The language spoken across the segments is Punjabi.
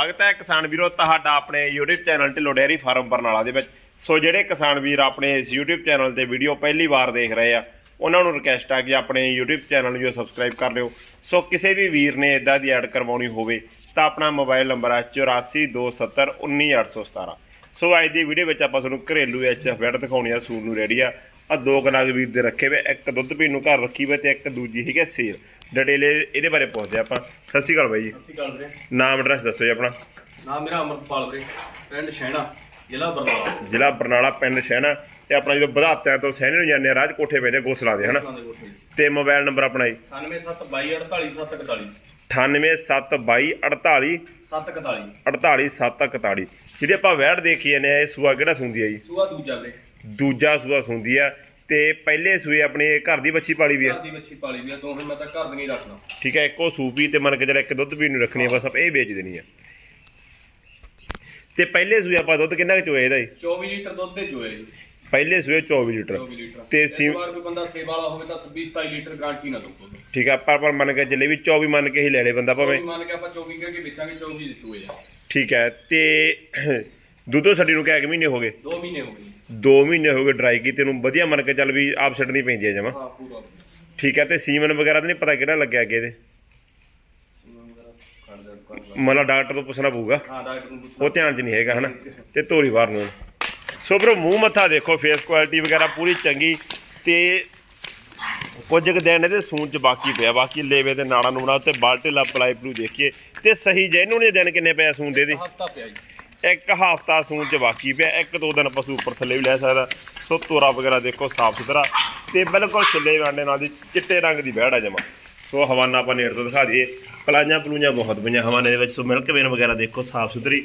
ਸਵਾਗਤ ਹੈ ਕਿਸਾਨ ਵੀਰੋ, ਤੁਹਾਡਾ ਆਪਣੇ YouTube channel Dhillon dairy farm Barnala ਦੇ ਵਿੱਚ। ਸੋ ਜਿਹੜੇ ਕਿਸਾਨ ਵੀਰ ਆਪਣੇ ਇਸ YouTube ਚੈਨਲ ਤੇ ਵੀਡੀਓ ਪਹਿਲੀ ਵਾਰ ਦੇਖ ਰਹੇ ਆ, ਉਹਨਾਂ ਨੂੰ ਰਿਕਵੈਸਟ ਆ ਕਿ ਆਪਣੇ YouTube ਚੈਨਲ ਨੂੰ ਜੋ ਸਬਸਕ੍ਰਾਈਬ ਕਰ ਲਿਓ। ਸੋ ਕਿਸੇ ਵੀ ਵੀਰ ਨੇ ਇਦਾਂ ਦੀ ਐਡ ਕਰਵਾਉਣੀ ਹੋਵੇ, ਤਾਂ ਆਪਣਾ ਮੋਬਾਈਲ ਨੰਬਰ ਹੈ 8427191817 ਸੋ ਅੱਜ ਦੀ ਵੀਡੀਓ ਵਿੱਚ ਆਪਾਂ ਤੁਹਾਨੂੰ ਘਰੇਲੂ ਐਚਐਫ ਬੈਡ ਦਿਖਾਉਣੀ ਆ, ਸੂਰ ਨੂੰ ਰੈਡੀ ਆ। ਆ ਦੋ ਕਨਾਗ ਵੀਰ ਦੇ ਰੱਖੇ ਵੇ, ਇੱਕ ਦੁੱਧ ਪੀਣ ਨੂੰ ਘਰ ਰੱਖੀ ਵੇ ਤੇ ਇੱਕ ਦੂਜੀ ਹੈਗੀ ਸੇਲ। ਡਿਟੇਲ ਇਹਦੇ ਬਾਰੇ ਪੁੱਛਦੇ ਆਪਾਂ। ਸਤਿ ਸ਼੍ਰੀ ਅਕਾਲ ਬਾਈ ਜੀ। ਅਸੀਂ ਗੱਲ ਵੀਰੇ। ਨਾਮ ਐਡਰੈਸ ਦੱਸੋ ਜੀ ਆਪਣਾ। ਨਾਮ ਮੇਰਾ ਅਮਰਪਾਲ ਵੀਰੇ ਪਿੰਡ ਸ਼ਹਿਣਾ ਜ਼ਿਲ੍ਹਾ ਬਰਨਾਲਾ। ਜ਼ਿਲ੍ਹਾ ਬਰਨਾਲਾ ਪਿੰਡ ਸ਼ਹਿਣਾ ਤੇ ਆਪਣਾ ਜਦੋਂ ਵਧਾਤਿਆਂ ਤੋਂ ਸਹਿਣੇ ਨੂੰ ਜਾਂਦੇ ਆ ਰਾਜ ਕੋਠੇ ਪੈਂਦੇ ਗੋਸਲਾਂ ਦੇ ਹਨਾ? ਉਸਲਾਂ ਦੇ ਕੋਠੇ ਤੇ ਮੋਬਾਈਲ ਨੰਬਰ ਆਪਣਾ ਜੀ। 9772248741 9872248 741 48741 ਜਿਹੜੀ ਆਪਾਂ ਵੈੜ ਦੇਖੀ ਜਾਂਦੇ ਆ ਇਹ ਸੂਆ ਕਿਹੜਾ ਸੁੰਦੀ ਆ ਜੀ? ਸੂਆ ਦੂਜਾ ਵੀਰੇ। ਦੂਜਾ ਸੂਆ ਸੁੰਦੀ ਆ। ਤੇ ਪਹਿਲੇ ਸੂਏ ਆਪਣੇ ਘਰ ਦੀ ਬੱਚੀ ਪਾਲੀ ਵੀ ਆ। ਘਰ ਦੀ ਬੱਚੀ ਪਾਲੀ ਵੀ ਆ ਦੋਵੇਂ ਮੈਂ ਤਾਂ ਘਰ ਦੀ ਨਹੀਂ ਰੱਖਣਾ ਠੀਕ ਹੈ ਇੱਕੋ ਸੂਪੀ ਤੇ ਮਨ ਕੇ ਜਿਹੜਾ ਇੱਕ ਦੁੱਧ ਪੀਣ ਨੂੰ ਰੱਖਣੀ ਆ ਬਸ ਆਪਾਂ ਇਹ ਵੇਚ ਦੇਣੀ ਆ। ਤੇ ਪਹਿਲੇ ਸੂਏ ਆਪਾਂ ਦੁੱਧ ਕਿੰਨਾ ਕੁ ਚੋਇਆ ਇਹਦਾ ਜੀ? 24 ਲੀਟਰ ਦੁੱਧ ਦੇ ਚੋਏ ਜੀ। ਪਹਿਲੇ ਸੂਏ 24 ਲੀਟਰ। 24 ਲੀਟਰ। ਤੇ ਸੀਮ- ਵਾਰ ਕੋਈ ਬੰਦਾ ਸੇਵਾ ਵਾਲਾ ਹੋਵੇ ਤਾਂ 26 27 ਲੀਟਰ ਗਾਰੰਟੀ ਨਾ ਦਊਗਾ ਠੀਕ ਆ ਪਰ ਪਰ ਮੰਨ ਕੇ ਚੱਲੇ ਵੀ 24 ਮੰਨ ਕੇ ਹੀ ਲੈ ਲੇ ਬੰਦਾ ਭਾਵੇਂ। ਮੰਨ ਕੇ ਆਪਾਂ 24 ਕਹਿ ਕੇ ਵੇਚਾਂਗੇ 24 ਦੇ ਚੋਏ ਆ। ਠੀਕ ਹੈ ਤੇ ਦੁੱਧੋ ਛੱਡੀ ਨੂੰ ਕਿੰਨੇ ਮਹੀਨੇ ਹੋ ਗਏ। 2 ਮਹੀਨੇ ਹੋ ਗਏ। 2 ਮਹੀਨੇ ਹੋ ਗਏ ਡਰਾਈ ਕੀਤੇ ਨੂੰ ਵਧੀਆ ਮੰਨ ਕੇ ਚੱਲ ਵੀ ਆਪ ਛੱਡਣੀ ਪੈਂਦੀ ਹੈ ਜਮਾ। ਹਾਂ ਪੂਰਾ ਠੀਕ ਹੈ ਤੇ ਸੀਮਨ ਵਗੈਰਾ ਤਾਂ ਨਹੀਂ ਪਤਾ ਕਿਹੜਾ ਲੱਗਿਆ ਅੱਗੇ ਇਹਦੇ। ਮਤਲਬ ਡਾਕਟਰ ਤੋਂ ਪੁੱਛਣਾ ਪਊਗਾ। ਹਾਂ ਡਾਕਟਰ ਨੂੰ ਪੁੱਛਣਾ ਉਹ ਧਿਆਨ 'ਚ ਨਹੀਂ ਹੈਗਾ ਹਨਾ? ਤੇ ਧੋਰੀ ਵਾਰ ਨੂੰ। ਸੋ ਬਰੋ ਮੂੰਹ ਮੱਥਾ ਦੇਖੋ ਫੇਸ ਕੁਆਲਿਟੀ ਵਗੈਰਾ ਪੂਰੀ ਚੰਗੀ। ਤੇ ਕੁਝ ਕੁ ਦਿਨ ਇਹਦੇ ਸੂਣ ਚ ਬਾਕੀ ਪਿਆ ਬਾਕੀ ਲੇਵੇ ਤੇ ਨਾੜਾ ਨੂੜਾ ਉੱਤੇ ਬਾਲਟੇ ਲਾ ਪਲਾਈ ਪਲੂ ਦੇਖੀਏ। ਤੇ ਸਹੀ ਜੈਨੂਨ ਦੇ ਦਿਨ ਕਿੰਨੇ ਪਿਆ ਸੂਣ ਦੇ ਦੇ ਹਫਤਾ ਪਿਆ ਜੀ। ਇੱਕ ਹਫਤਾ ਸੂਣ ਚ ਬਾਕੀ ਪਿਆ ਇੱਕ ਦੋ ਦਿਨ ਪਸ਼ੂ ਉੱਪਰ ਥੱਲੇ ਵੀ ਲੈ ਸਕਦਾ। ਸੋ ਤੋਰਾ ਵਗੈਰਾ ਦੇਖੋ ਸਾਫ਼ ਸੁਥਰਾ ਤੇ ਬਿਲਕੁਲ ਛਿੱਲੇ ਵਾਂਡੇ ਨਾਲ ਦੀ ਚਿੱਟੇ ਰੰਗ ਦੀ ਬਹਿੜ ਜਮਾ। ਸੋ ਹਵਾਨਾ ਆਪਾਂ ਨੇੜ ਤੋਂ ਦਿਖਾ ਦਈਏ। ਪਲਾਈਆਂ ਪਲੂਈਆਂ ਬਹੁਤ ਪਈਆਂ ਹਵਾਨੇ ਦੇ ਵਿੱਚ ਸੋ ਮਿਲਕ ਵੇਨ ਵਗੈਰਾ ਦੇਖੋ ਸਾਫ਼ ਸੁਥਰੀ।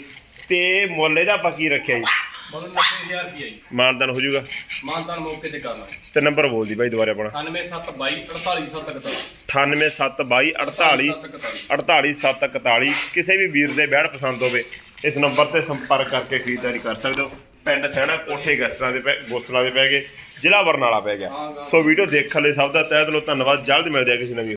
ਤੇ ਮੁੱਲ ਇਹਦਾ ਆਪਾਂ ਕੀ ਰੱਖਿਆ ਜੀ? ਮਤਲਬ 90000 ਰੁਪਇਆ ਜੀ। ਮਾਨਦਾਨ ਹੋ ਜਾਊਗਾ? ਮਾਨਤਾਨ ਮੌਕੇ ਤੇ ਕਰਨਾ ਤੇ ਨੰਬਰ ਬੋਲ ਦੀ ਬਾਈ ਦੁਬਾਰਾ ਆਪਣਾ। 9772 98722 48 48741 ਕਿਸੇ ਵੀ ਵੀਰ ਦੇ ਬਹਿੜ ਪਸੰਦ ਹੋਵੇ ਇਸ ਨੰਬਰ ਤੇ ਸੰਪਰਕ ਕਰਕੇ ਖਰੀਦਦਾਰੀ ਕਰ ਸਕਦੇ ਹੋ। ਪਿੰਡ ਸਹਿਣਾ ਕੋਠੇ ਗਸਰਾਂ ਦੇ ਪੈ ਗੋਸਲਾਂ ਦੇ ਪੈ ਗਏ ਜ਼ਿਲ੍ਹਾ ਬਰਨਾਲਾ ਪੈ ਗਿਆ। ਸੋ ਵੀਡੀਓ ਦੇਖਣ ਲਈ ਸਭ ਦਾ ਤਹਿ ਦਿਲੋਂ ਧੰਨਵਾਦ। ਜਲਦ ਮਿਲਦੇ ਆ ਕਿਸੇ ਨਵੀਂ